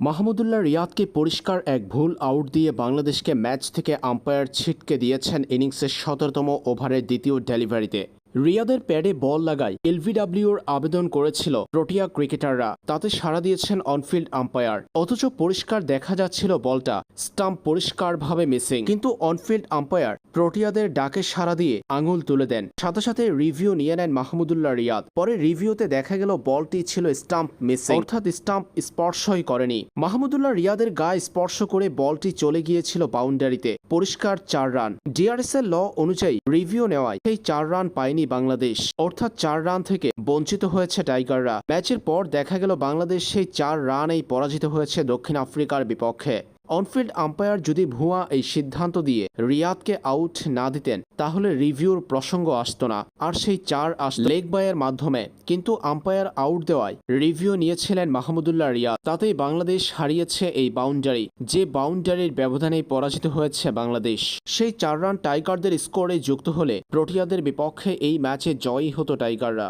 মাহমুদুল্লাহ রিয়াদকে পরিষ্কার এক ভুল আউট দিয়ে বাংলাদেশকে ম্যাচ থেকে আম্পায়ার ছিটকে দিয়েছেন ইনিংসের সতেরোতম ওভারের দ্বিতীয় ডেলিভারিতে। রিয়াদের প্যাডে বল লাগায় এলভিডব্লিউর আবেদন করেছিল প্রোটিয়া ক্রিকেটাররা। তাতে সাড়া দিয়েছেন অনফিল্ড আম্পায়ার। অথচ পরিষ্কার দেখা যাচ্ছিল বলটা, স্টাম্প পরিষ্কারভাবে মিসিং। কিন্তু অনফিল্ড আম্পায়ার প্রোটিয়াদের ডাকে সাড়া দিয়ে আঙুল তুলে দেন। সাথে সাথে রিভিউ নিয়ে নেন মাহমুদুল্লাহ রিয়াদ। পরে রিভিউতে দেখা গেল বলটি ছিল স্টাম্প মিসিং। অর্থাৎ স্টাম্প স্পর্শই করেনি। মাহমুদুল্লাহ রিয়াদের গায়ে স্পর্শ করে বলটি চলে গিয়েছিল বাউন্ডারিতে। পরিষ্কার চার রান। ডিআরএস এর ল অনুযায়ী রিভিউ নেওয়ায় সেই চার রান পায়নি বাংলাদেশ। অর্থাৎ চার রান থেকে বঞ্চিত হয়েছে টাইগাররা। ম্যাচের পর দেখা গেল বাংলাদেশ সেই চার রানেই পরাজিত হয়েছে দক্ষিণ আফ্রিকার বিপক্ষে। অনফিল্ড আম্পায়ার যদি ভুয়া এই সিদ্ধান্ত দিয়ে রিয়াদকে আউট না দিতেন, তাহলে রিভিউর প্রসঙ্গ আসতো না। আর সেই চার আস লেগ বাইয়ের মাধ্যমে কিন্তু আম্পায়ার আউট দেওয়ায় রিভিউ নিয়েছিলেন মাহমুদুল্লাহ রিয়াদ। তাতেই বাংলাদেশ হারিয়েছে এই বাউন্ডারি, যে বাউন্ডারির ব্যবধানেই পরাজিত হয়েছে বাংলাদেশ। সেই চার রান টাইগারদের স্কোরে যুক্ত হলে প্রোটিয়াদের বিপক্ষে এই ম্যাচে জয়ী হতো টাইগাররা।